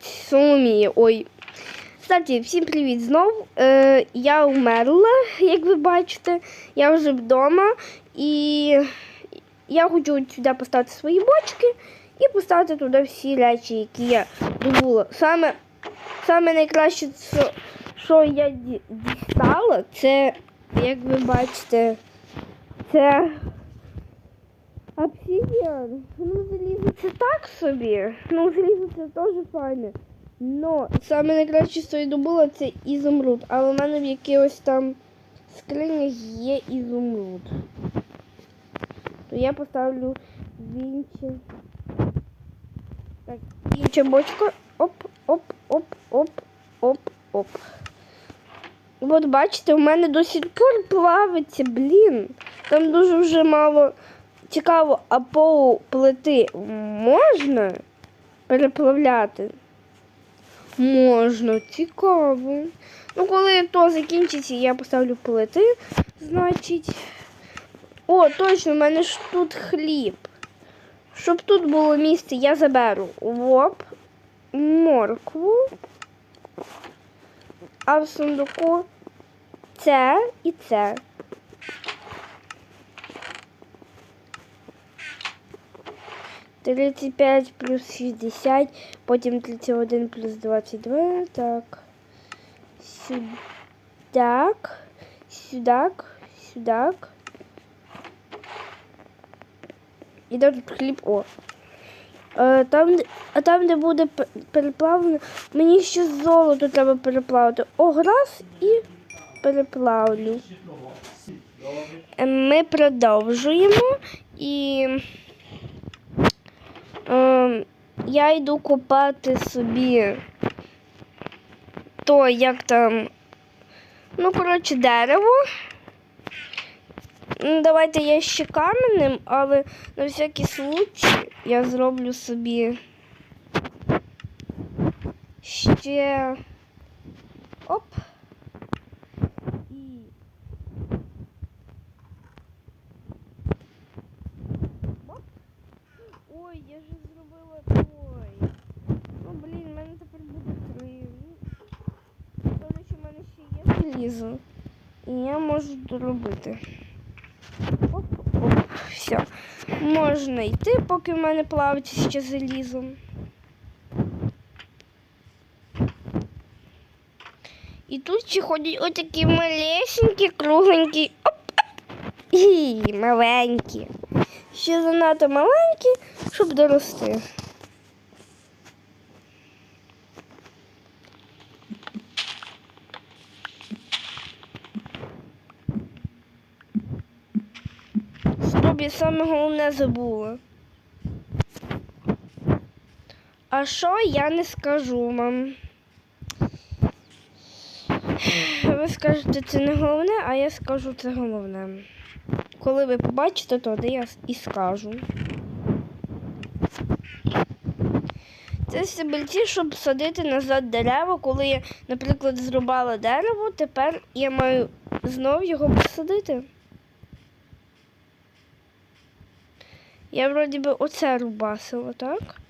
Соломії. Ой. Кстати, всім привіт знову. Е, я вмерла, як ви бачите. Я вже вдома і я хочу сюди поставити свої бочки і поставити туди всі речі, які я добула. Саме, саме найкраще, що, що я дістала, це, як ви бачите, це обсидіан. Ну, залізо це так собі. Ну, залізо це теж файне. Но саме найкраще, що я добула, це ізумруд. Але в мене в якихось там скринях є ізумруд. То я поставлю в інше. Так, інша бочка. Оп, оп, оп, оп, оп, оп. От бачите, у мене до сих пор плавиться, блін. Там дуже вже мало цікаво, а пол плити можна переплавляти? Можна, цікаво. Ну, коли то закінчиться, я поставлю плити, значить. О, точно, в мене ж тут хліб. Щоб тут було місце, я заберу лоб, моркву, а в сундуку це і це. Тридцять п'ять плюс шістдесят, потім тридцять один плюс двадцять два. Так. Сюдак, сюдак, сюдак. І тут хліб. О. Е, Там, а там, де буде пе- переплавлено, мені ще золото треба переплавити. О, раз і переплавлю. Е, Ми продовжуємо і я йду купати собі то, як там, ну, коротше, дерево. Ну, Давайте я ще каменним, але на всякий случай я зроблю собі ще оп. Ой, я же зробила той. Ну, блін, в мене тепер буде три. Ну, До речі, в мене ще. І я можу доробити. Оп, оп, все. Можна йти, поки в мене плавиться ще залізом. І тут ще ходять отакі малесенькі, кругленькі. Оп, оп. І маленькі. Ще занадто маленькі, щоб дорости. Я саме головне забула. А що я не скажу вам? Ви скажете, це не головне, а я скажу це головне. Коли ви побачите, то я і скажу. Це стебельці, щоб садити назад дерева. Коли я, наприклад, зрубала дерево, тепер я маю знову його посадити. Я вроді би оце рубасила, так?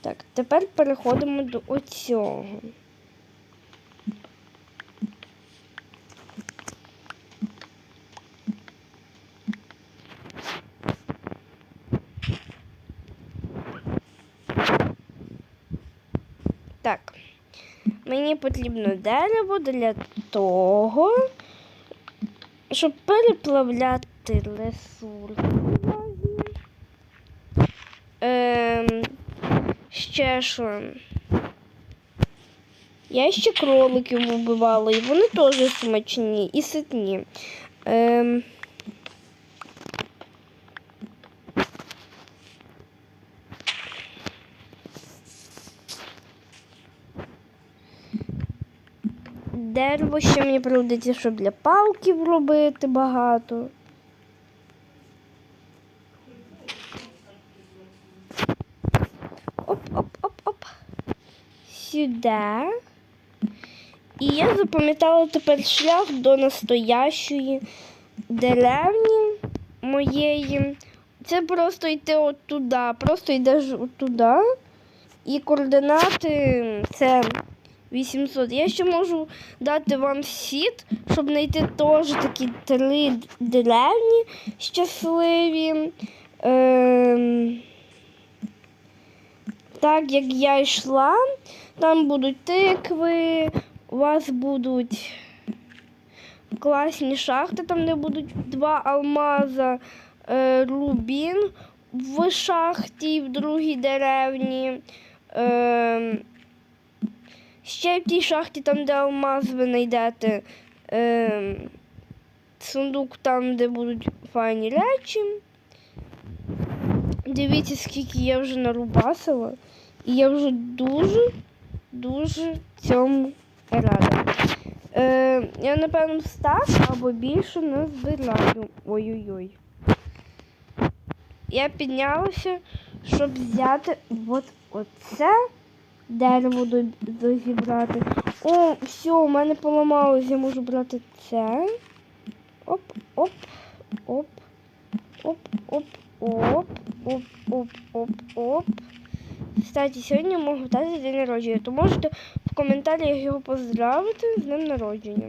Так, тепер переходимо до оцього. Так, мені потрібно дерево для того, щоб переплавляти ресурси. Ем, ще що. Я ще кроликів вбивала, і вони теж смачні і ситні. Ем, дерево ще мені пригодиться, щоб для палків робити багато. Оп-оп-оп-оп. Сюди. І я запам'ятала тепер шлях до настоящої деревні моєї. це просто йти от туди. Просто йдеш от туди. І координати це 800. Я ще можу дати вам сіт, щоб знайти теж такі три деревні щасливі. Ем, так як я йшла, там будуть тикви, у вас будуть класні шахти, там де будуть два алмаза, е, рубін в шахті, в другій деревні. Е, ще в тій шахті, там, де алмаз ви знайдете. Е, сундук там, де будуть файні речі. Дивіться, скільки я вже нарубасила. І я вже дуже, дуже цьому рада. Е, я, напевно, стак або більше не збираю. Ой-ой-ой. Я піднялася, щоб взяти от оце дерево до, дозібрати. О, все, у мене поламалось, я можу брати це. Оп, оп, оп, оп, оп, оп, оп, оп, оп, оп. Кстати, сьогодні можу дати день народження, то можете в коментарях його поздравити з днем народження.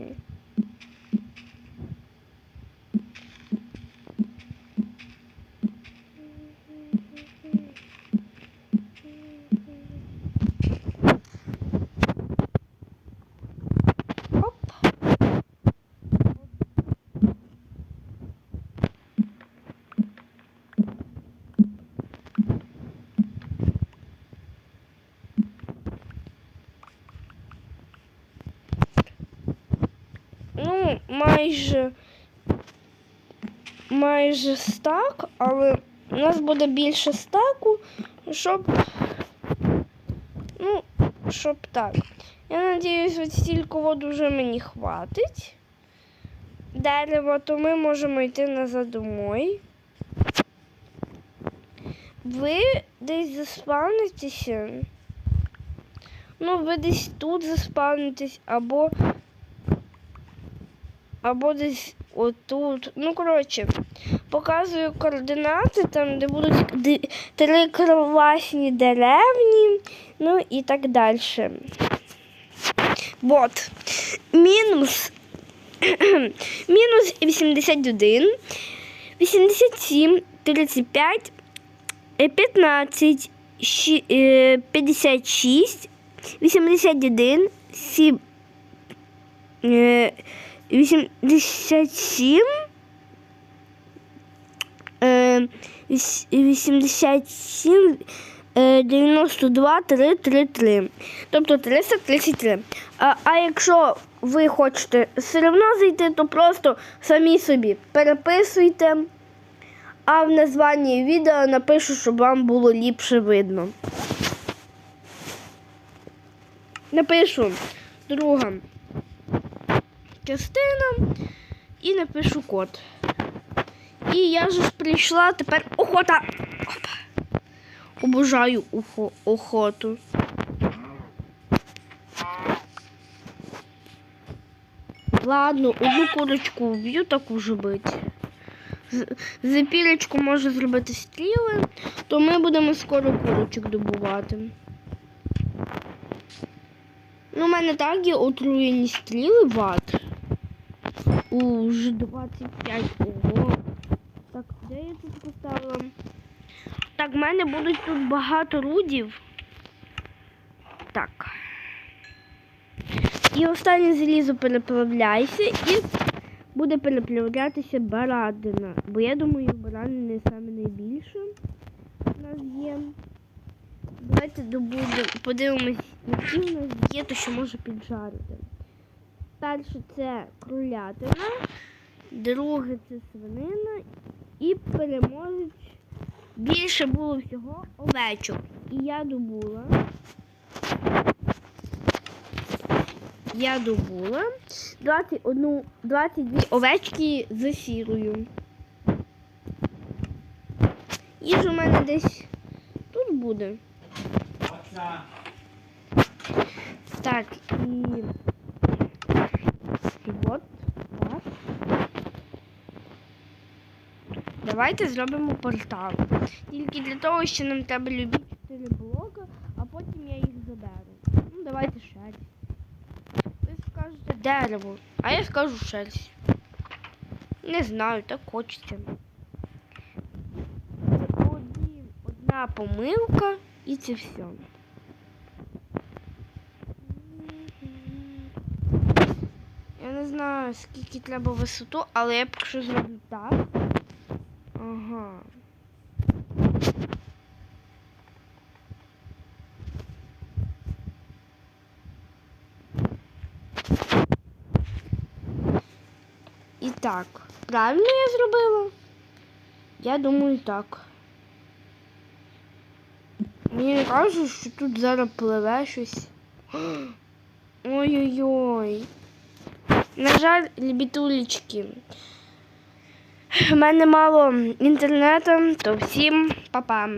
Оп. Ну, майже майже стак, але у нас буде більше стаку, щоб. Ну, щоб так. Я надіюсь, от стільки воду вже мені хватить. Дерево, то ми можемо йти назад домой. Ви десь заспавнитеся. Ну, ви десь тут заспавнитесь, або або десь отут. Ну, коротше, показую координати, там, де будуть три класні деревні, ну і так далі. Вот. Мінус. Мінус 81, 87, 35, е, 15, щі- е, 56, 81, 7, е, 87, е, 87, е, 92, 3, 3, 3. Тобто 333. А, а якщо ви хочете все одно зайти, то просто самі собі переписуйте, а в названні відео напишу, щоб вам було ліпше видно. Напишу друга частина і напишу код. І я ж прийшла тепер охота. Опа. Обожаю ухо- охоту. Ладно, одну курочку вб'ю, так уже бить. З- Запілечку може зробити стріли, то ми будемо скоро курочок добувати. Ну, у мене так є отруєні стріли ват. Уже 25. Ого. Так, де я тут поставила? Так, в мене будуть тут багато рудів. Так. І останнє залізо переплавляйся і буде переплавлятися барадина. Бо я думаю, баранини саме найбільше у нас є. Давайте добудемо, подивимось, які в нас є, то що може піджарити. Перше це кролятина, друге це свинина і переможець. Більше було всього овечок. І я добула. Я добула 21, 22 овечки з сірою. Їж у мене десь тут буде. Так, і, і от так. давайте зробимо портал. Тільки для того, що нам треба любі 4 блока, а потім я їх заберу. Ну, давайте шерсть. Ви скажете дерево, а я скажу шерсть. Не знаю, так хочеться. Один, одна помилка і це все. Я не знаю, скільки треба висоту, але я поки зроблю так. Ага. І так, правильно я зробила? Я думаю, так. Мені кажуть, що тут зараз пливе щось. Ой-ой-ой. На жаль, лібітулечки. У мене мало інтернету, то всім па-па.